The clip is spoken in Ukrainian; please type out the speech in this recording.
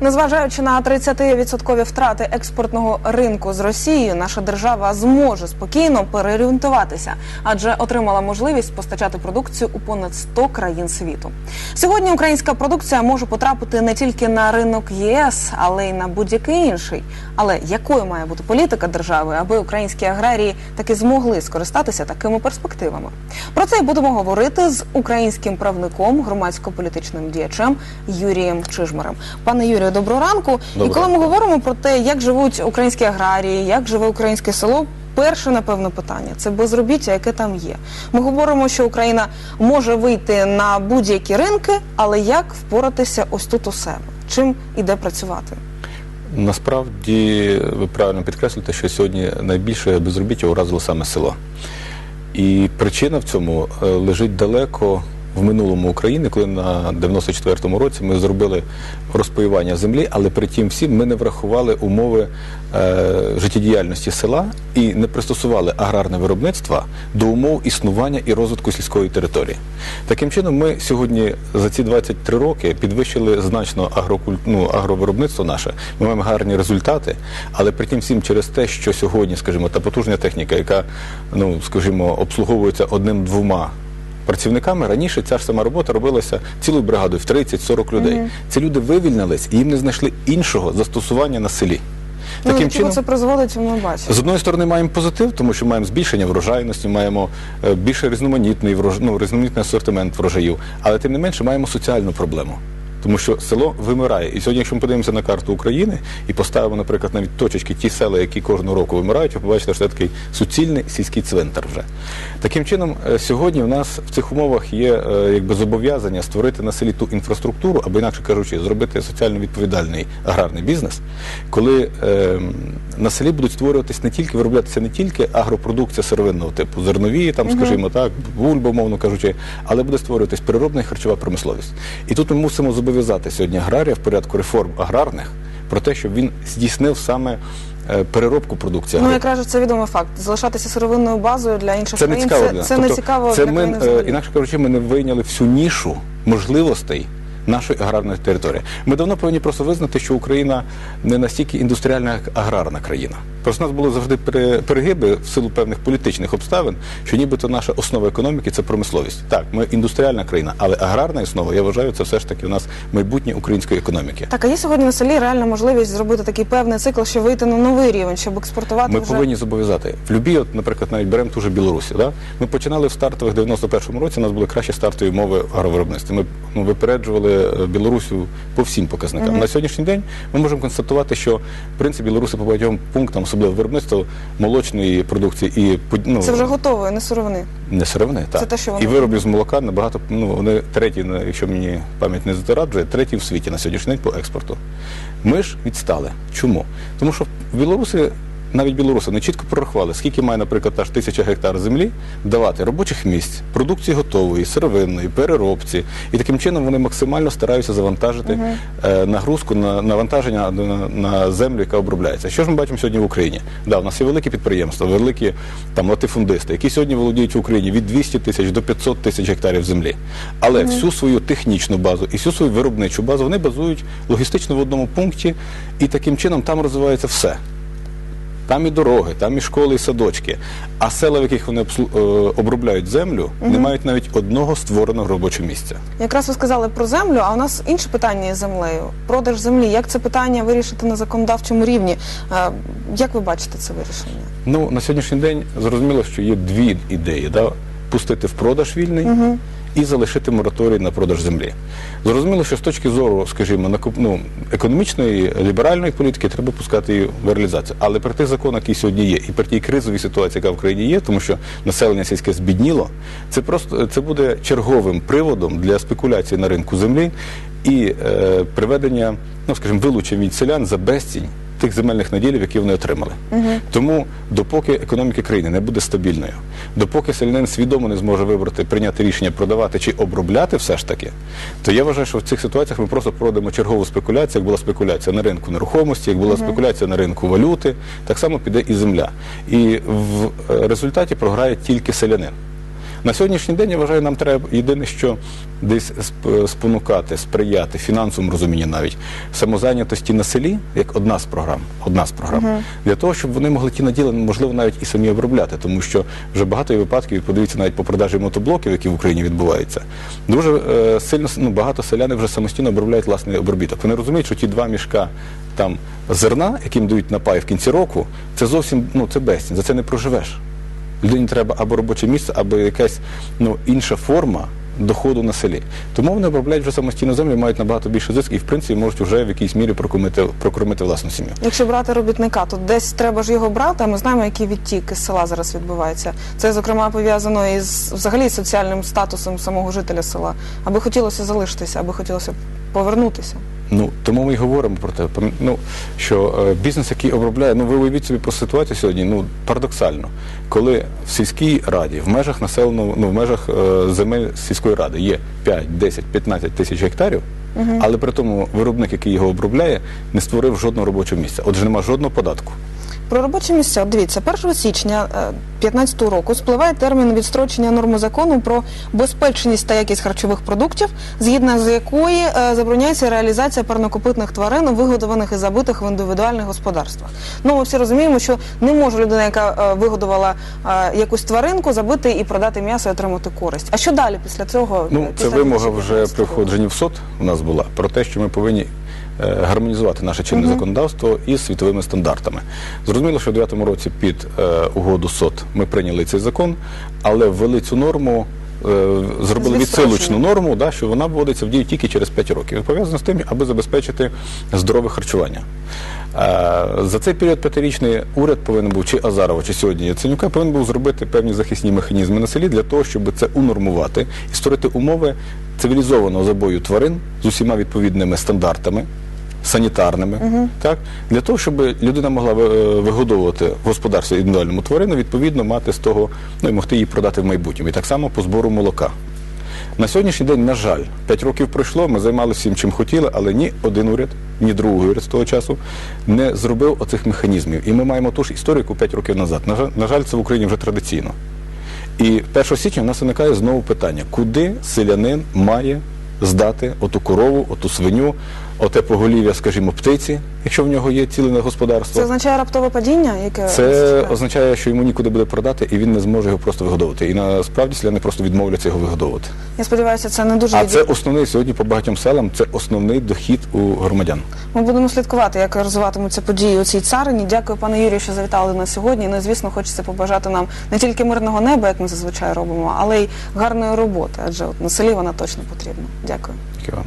Незважаючи на 30% втрати експортного ринку з Росією, наша держава зможе спокійно переорієнтуватися, адже отримала можливість постачати продукцію у понад 100 країн світу. Сьогодні українська продукція може потрапити не тільки на ринок ЄС, але й на будь-який інший. Але якою має бути політика держави, аби українські аграрії таки змогли скористатися такими перспективами? Про це й будемо говорити з українським правником, громадсько-політичним діячем Юрієм Чижмарем. Пане Юрію, доброго ранку. Доброго І коли ми говоримо про те, як живуть українські аграрії, як живе українське село. Перше, напевно, питання це безробіття, яке там є. Ми говоримо, що Україна може вийти на будь-які ринки, але як впоратися ось тут у себе? Чим і де працювати? Насправді ви правильно підкреслюєте, що сьогодні найбільше безробіття уразило саме село. І причина в цьому е, лежить далеко в минулому України, коли на 94-му році ми зробили розпаювання землі, але при тім всім ми не врахували умови е, життєдіяльності села і не пристосували аграрне виробництво до умов існування і розвитку сільської території. Таким чином, ми сьогодні за ці 23 роки підвищили значно агрокуль... ну, агровиробництво наше. Ми маємо гарні результати, але при тім всім через те, що сьогодні, скажімо, та потужна техніка, яка, ну скажімо, обслуговується одним-двома працівниками. Раніше ця ж сама робота робилася цілою бригадою в 30-40 людей. Ці люди вивільнились і їм не знайшли іншого застосування на селі. ну, Таким ну, чином, це призводить, ми бачимо. з одної сторони маємо позитив, тому що маємо збільшення врожайності, маємо е, більше різноманітний врож... ну, різноманітний асортимент врожаїв, але тим не менше маємо соціальну проблему. Тому що село вимирає. І сьогодні, якщо ми подивимося на карту України і поставимо, наприклад, навіть точечки ті села, які кожного року вимирають, ви побачите, що це такий суцільний сільський цвинтар вже. Таким чином, е, сьогодні в нас в цих умовах є е, якби зобов'язання створити на селі ту інфраструктуру, або інакше кажучи, зробити соціально відповідальний аграрний бізнес, коли е, на селі будуть створюватись не тільки вироблятися не тільки агропродукція сировинного типу, зернові, там, скажімо так, бульба, мовно кажучи, але буде створюватись переробна і харчова промисловість. І тут ми мусимо зобов'язати сьогодні аграрія в порядку реформ аграрних про те, щоб він здійснив саме е, переробку продукції. Ну, агро- якраз це відомий факт. Залишатися сировинною базою для інших це не цікаво. це, це не Тобто цікаво Це для ми, країни е, взагалі. інакше кажучи, ми не вийняли всю нішу можливостей. Нашої аграрної території. Ми давно повинні просто визнати, що Україна не настільки індустріальна, як аграрна країна. Просто у нас були завжди пере- перегиби в силу певних політичних обставин, що нібито наша основа економіки це промисловість. Так, ми індустріальна країна, але аграрна основа, я вважаю, це все ж таки у нас майбутнє української економіки. Так, а є сьогодні на селі реальна можливість зробити такий певний цикл, щоб вийти на новий рівень, щоб експортувати Ми вже повинні зобов'язати. В любій, от, наприклад, навіть беремо ту же Білорусі. Да? Ми починали в стартових 91-му році, у нас були кращі стартові мови в агровиробництві. Ми ну, випереджували е, Білорусю по всім показникам. На сьогоднішній день ми можемо констатувати, що в принципі білоруси по багатьом пунктам, особливо виробництво молочної продукції і ну, це вже готове, не сировини. не сировини, так. те, що вони і виробів з молока набагато, ну вони треті, на- якщо мені пам'ять не затираджує, треті в світі на сьогоднішній день по експорту. Ми ж відстали. Чому? Тому що в Білоруси, навіть білоруси не чітко прорахували, скільки має, наприклад, та ж тисяча гектар землі давати робочих місць, продукції готової, сировинної, переробці. І таким чином вони максимально стараються завантажити е, нагрузку на навантаження на, на землю, яка обробляється. Що ж ми бачимо сьогодні в Україні? Да, у нас є великі підприємства, великі там латифундисти, які сьогодні володіють в Україні від 200 тисяч до 500 тисяч гектарів землі. Але всю свою технічну базу і всю свою виробничу базу вони базують логістично в одному пункті, і таким чином там розвивається все. Там і дороги, там і школи, і садочки. А села, в яких вони е, обробляють землю, не мають навіть одного створеного робочого місця. Якраз ви сказали про землю, а у нас інше питання із землею. Продаж землі. Як це питання вирішити на законодавчому рівні? Е, Як ви бачите це вирішення? Ну, на сьогоднішній день зрозуміло, що є дві ідеї: да? пустити в продаж вільний і залишити мораторій на продаж землі. Зрозуміло, що з точки зору, скажімо, ну, економічної, ліберальної політики треба пускати її в реалізацію. Але при тих законах, які сьогодні є, і при тій кризовій ситуації, яка в країні є, тому що населення сільське збідніло, це просто це буде черговим приводом для спекуляції на ринку землі і е, приведення, ну скажімо, вилучення від селян за безцінь тих земельних наділів, які вони отримали. Тому, допоки економіка країни не буде стабільною, допоки селянин свідомо не зможе вибрати, прийняти рішення продавати чи обробляти все ж таки, то я вважаю, що в цих ситуаціях ми просто проводимо чергову спекуляцію, як була спекуляція на ринку нерухомості, як була спекуляція на ринку валюти, так само піде і земля. І в е, результаті програє тільки селянин. На сьогоднішній день я вважаю, нам треба єдине, що десь спонукати, сприяти фінансовому розумінні навіть самозайнятості на селі, як одна з програм, одна з програм, для того, щоб вони могли ті наділи, можливо, навіть і самі обробляти, тому що вже багато є випадків, подивіться навіть по продажі мотоблоків, які в Україні відбуваються. Дуже е, сильно ну, багато селяни вже самостійно обробляють власний обробіток. Вони розуміють, що ті два мішка там зерна, яким дають напай в кінці року, це зовсім ну це безцінь, за це не проживеш. Людині треба або робоче місце, або якась ну, інша форма доходу на селі. Тому вони обробляють вже самостійно землю, мають набагато більше зиск і, в принципі, можуть вже в якійсь мірі прокормити, прокормити власну сім'ю. Якщо брати робітника, то десь треба ж його брати, а ми знаємо, який відтік із села зараз відбувається. Це, зокрема, пов'язано із взагалі соціальним статусом самого жителя села. Аби хотілося залишитися, аби хотілося повернутися. Ну тому ми й говоримо про те, ну, що е, бізнес, який обробляє, ну ви уявіть собі про ситуацію сьогодні, ну парадоксально, коли в сільській раді, в межах населеного, ну в межах е, земель сільської ради є 5, 10, 15 тисяч гектарів, але при тому виробник, який його обробляє, не створив жодного робочого місця. Отже, нема жодного податку. Про робочі місця, дивіться, 1 січня 2015 року спливає термін відстрочення норми закону про безпечність та якість харчових продуктів, згідно з якої е, забороняється реалізація парнокопитних тварин, вигодованих і забитих в індивідуальних господарствах. Ну, ми всі розуміємо, що не може людина, яка е, вигодувала е, якусь тваринку, забити і продати м'ясо і отримати користь. А що далі після цього? Ну, це після вимога вже при входженні в СОТ у нас була про те, що ми повинні гармонізувати наше чинне законодавство із світовими стандартами. Зрозуміло, що в 2009 році під е, угоду СОТ ми прийняли цей закон, але ввели цю норму. е, Зробили відсилочну норму, да, що вона вводиться в дію тільки через 5 років. І Пов'язано з тим, аби забезпечити здорове харчування. Е, За цей період п'ятирічний уряд повинен був, чи Азарова, чи сьогодні Яценюка, повинен був зробити певні захисні механізми на селі для того, щоб це унормувати і створити умови цивілізованого забою тварин з усіма відповідними стандартами. Санітарними, так для того, щоб людина могла е, вигодовувати в господарстві індивідуальному тварину, відповідно мати з того, ну і могти її продати в майбутньому. І так само по збору молока. На сьогоднішній день, на жаль, 5 років пройшло, ми займалися всім, чим хотіли, але ні один уряд, ні другий уряд з того часу не зробив оцих механізмів. І ми маємо ту ж історію, яку 5 років назад. На жаль, на жаль, це в Україні вже традиційно. І 1 січня у нас виникає знову питання, куди селянин має здати оту корову, оту свиню, оте поголів'я, скажімо, птиці, якщо в нього є ціле господарство. Це означає раптове падіння, яке Це означає, що йому нікуди буде продати, і він не зможе його просто вигодовувати. І насправді селяни просто відмовляться його вигодовувати. Я сподіваюся, це не дуже А віді- це основний сьогодні по багатьом селам, це основний дохід у громадян. Ми будемо слідкувати, як розвиватимуться події у цій царині. Дякую, пане Юрію, що завітали нас сьогодні. Ну, звісно, хочеться побажати нам не тільки мирного неба, як ми зазвичай робимо, але й гарної роботи, адже от на селі вона точно потрібна. Дякую. Дякую вам.